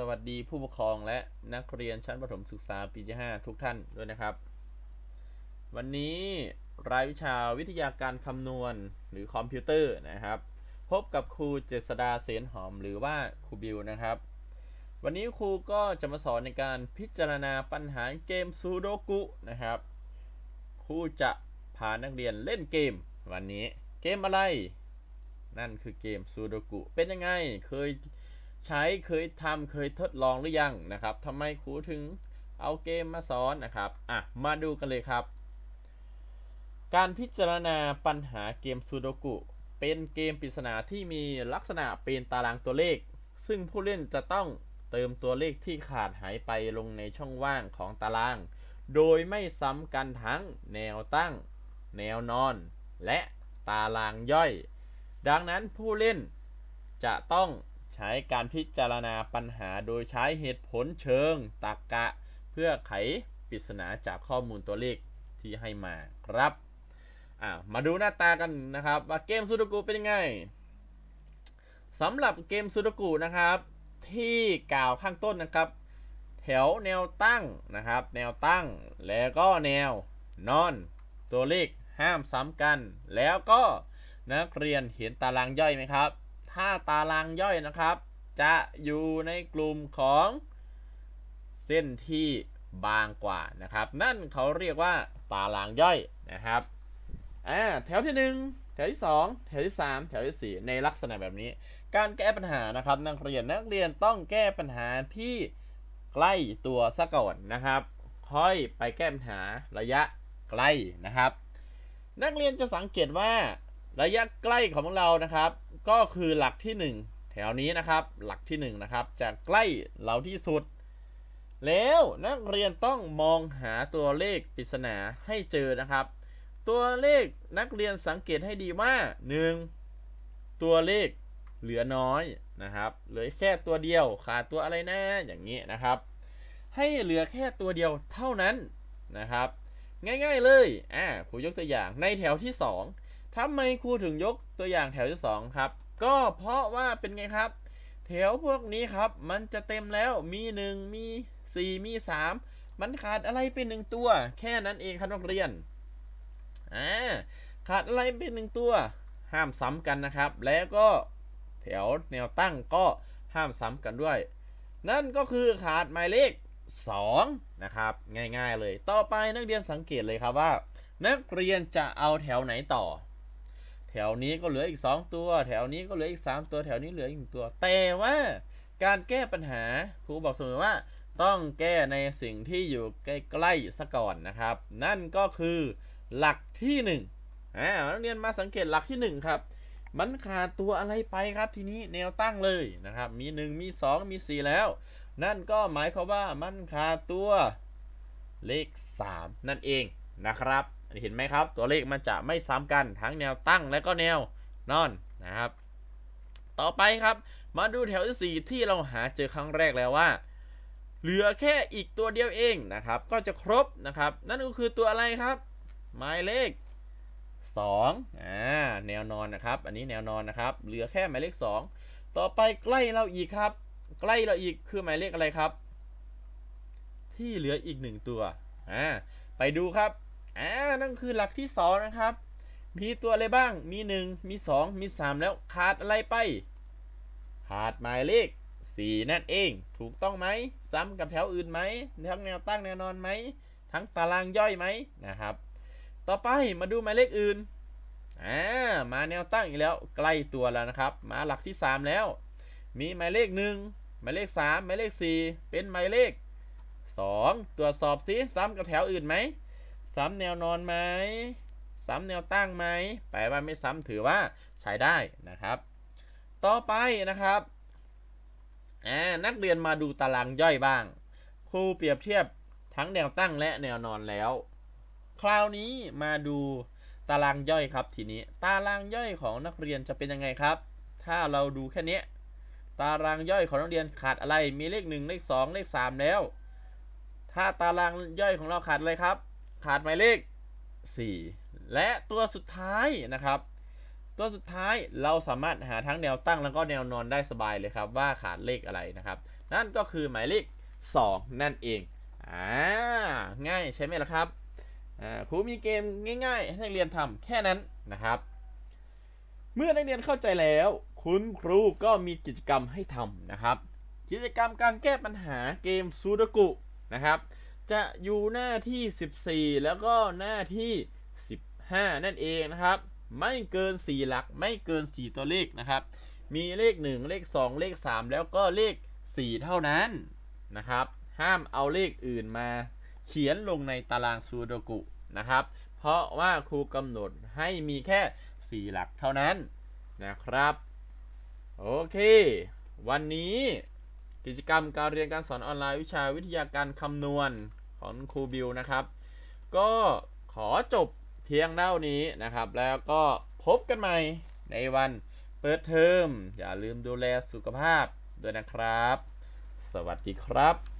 สวัสดีผู้ปกครองและนักเรียนชั้นประถมศึกษาปีที่ 5 ทุกท่านด้วยนะครับ วันนี้รายวิชาวิทยาการคำนวณหรือคอมพิวเตอร์นะครับ พบกับครูเจษดาเสนหอมหรือว่าครูบิวนะครับ วันนี้ครูก็จะมาสอนในการพิจารณาปัญหาเกมซูโดกุนะครับ ครูจะพานักเรียนเล่นเกม วันนี้เกมอะไร นั่นคือเกมซูโดกุเป็นยังไงเคย ใช้เคยทำเคยทดลองหรือยังนะครับทำไมครูถึงเอาเกมมาสอนนะครับอะมาดูกันเลยครับ การพิจารณาปัญหาเกมซูโดกุ เป็นเกมปริศนาที่มีลักษณะเป็นตารางตัวเลข ซึ่งผู้เล่นจะต้องเติมตัวเลขที่ขาดหายไปลงในช่องว่างของตาราง โดยไม่ซ้ำกันทั้งแนวตั้ง แนวนอน และตารางย่อย ดังนั้นผู้เล่นจะต้อง ใช้การพิจารณาปัญหาโดยใช้เหตุผลเชิงตรรกกะ เพื่อไขปริศนาจากข้อมูลตัวเลขที่ให้มาครับมาดูหน้าตากันนะครับ ว่าเกมซูโดกุเป็นยังไงสำหรับเกมซูโดกุนะครับ ที่กล่าวข้างต้นนะครับ แถวแนวตั้งนะครับ แนวตั้งแล้วก็แนวนอน ตัวเลขห้ามซ้ำกัน แล้วก็นักเรียนเห็นตารางย่อยไหมครับ ถ้าตารางย่อยนะครับ จะอยู่ในกลุ่มของเส้นที่บางกว่านะครับ นั่นเขาเรียกว่าตารางย่อยนะครับอ่าแถวที่ 1 แถวที่ 2 แถวที่ 3 แถวที่ 4 ในลักษณะแบบนี้ การแก้ปัญหานะครับนักเรียนนักเรียนต้องแก้ปัญหาที่ใกล้ตัวซะก่อนนะครับ ค่อยไปแก้ปัญหาระยะใกล้นะครับ นักเรียนจะสังเกตว่าระยะใกล้ของเรานะครับ ก็คือหลักที่ 1 แถวนี้นะครับ หลักที่1นะครับจะใกล้เราที่สุด แล้วนักเรียนต้องมองหาตัวเลขปริศนาให้เจอนะครับ ตัวเลขนักเรียนสังเกตให้ดีว่า 1. ตัวเลขเหลือน้อยนะครับ เหลือแค่ตัวเดียวขาดตัวอะไรนะอย่างนี้นะครับ ให้เหลือแค่ตัวเดียวเท่านั้นนะครับ ง่ายๆเลยอ่าครูยกตัวอย่างในแถวที่ 2 ทำไมครูถึงยกตัวอย่างแถวที่ 2 ครับ ก็เพราะว่าเป็นไงครับ แถวพวกนี้ครับ มันจะเต็มแล้วมี 1 มี 4 มี 3 มันขาดอะไรเป็นหนึ่งตัว แค่นั้นเองครับนักเรียนอ่าขาดอะไรเป็นหนึ่งตัว ห้ามซ้ำกันนะครับ แล้วก็แถวแนวตั้งก็ห้ามซ้ำกันด้วย นั่นก็คือขาดหมายเลข 2 นะครับ ง่ายๆเลย ต่อไปนักเรียนสังเกตเลยครับว่า นักเรียนจะเอาแถวไหนต่อ ถวนี้ก็เหลืออีก 2 ตัว แถวนี้ก็เหลืออีก 3 ตัวแถวนี้เหลืออีกหนึ่งตัว แต่ว่าการแก้ปัญหาครูบอกเสมอว่า ต้องแก้ในสิ่งที่อยู่ใกล้ๆซะก่อนนะครับ นั่นก็คือหลักที่1อ่านักเรียนมาสังเกตหลักที่ 1 ครับ มันขาดตัวอะไรไปครับทีนี้แนวตั้งเลยนะครับ มี 1 มี 2 มี 4 แล้ว นั่นก็หมายความว่ามันขาดตัวเลข 3 นั่นเองนะครับ เห็นไหมครับ ตัวเลขมันจะไม่ซ้ำกันทั้งแนวตั้งและก็แนวนอนนะครับ ต่อไปครับ มาดูแถวที่ 4 ที่เราหาเจอครั้งแรกแล้วว่า เหลือแค่อีกตัวเดียวเองนะครับ ก็จะครบนะครับ นั่นก็คือตัวอะไรครับ หมายเลข2อ่าแนวนอนนะครับ อันนี้แนวนอนนะครับ เหลือแค่หมายเลข 2 ต่อไปใกล้เราอีกครับ ใกล้เราอีกคือหมายเลขอะไรครับ ที่เหลืออีกหนึ่งตัวอ่าไปดูครับ อ่านั่นคือหลักที่สองนะครับ มีตัวอะไรบ้าง มี1มี2มี3แล้วขาดอะไรไป ขาดหมายเลข4นั่นเอง ถูกต้องไหม ซ้ำกับแถวอื่นไหมทั้งแนวตั้งแนวนอนไหม ทั้งตารางย่อยไหมนะครับ ต่อไปมาดูหมายเลขอื่น อ่า มาแนวตั้งอีกแล้ว ใกล้ตัวแล้วนะครับ มาหลักที่3แล้ว มีหมายเลข1หมายเลข3หมายเลข4เป็นหมายเลข2ตรวจสอบซิซ้ำกับแถวอื่นไหม ซ้ำแนวนอนไหมซ้ำแนวตั้งไหมแปลว่าไม่ซ้ำถือว่าใช้ได้นะครับ ต่อไปนะครับนักเรียนมาดูตารางย่อยบ้าง ครูเปรียบเทียบทั้งแนวตั้งและแนวนอนแล้ว คราวนี้มาดูตารางย่อยครับทีนี้ ตารางย่อยของนักเรียนจะเป็นยังไงครับ ถ้าเราดูแค่นี้ตารางย่อยของนักเรียนขาดอะไร มีเลข 1 เลข 2 เลข 3 แล้ว ถ้าตารางย่อยของเราขาดอะไรครับ ขาดหมายเลข 4 และตัวสุดท้ายนะครับ ตัวสุดท้ายเราสามารถหาทั้งแนวตั้งแล้วก็แนวนอนได้สบายเลยครับ ว่าขาดเลขอะไรนะครับ นั่นก็คือหมายเลข 2 นั่นเองอ่าง่ายใช่ไหมล่ะครับอ่าครูมีเกมง่าย ๆ ให้นักเรียนทำแค่นั้นนะครับ เมื่อนักเรียนเข้าใจแล้ว คุณครูก็มีกิจกรรมให้ทำนะครับ กิจกรรมการแก้ปัญหาเกมซูดกุนะครับ จะอยู่หน้าที่ 14 แล้วก็หน้าที่ 15 นั่นเองนะครับ ไม่เกิน 4 หลัก ไม่เกิน 4 ตัวเลขนะครับ มีเลข 1 เลข 2 เลข 3 แล้วก็เลข 4 เท่านั้นนะครับ ห้ามเอาเลขอื่นมา เขียนลงในตารางซูโดกุนะครับ เพราะว่าครูกำหนดให้มีแค่ 4 หลักเท่านั้นนะครับ โอเค วันนี้ กิจกรรมการเรียนการสอนออนไลน์วิชาวิทยาการคำนวณของครูบิวนะครับ ก็ขอจบเพียงเท่านี้นะครับ แล้วก็พบกันใหม่ในวันเปิดเทอม อย่าลืมดูแลสุขภาพด้วยนะครับ สวัสดีครับ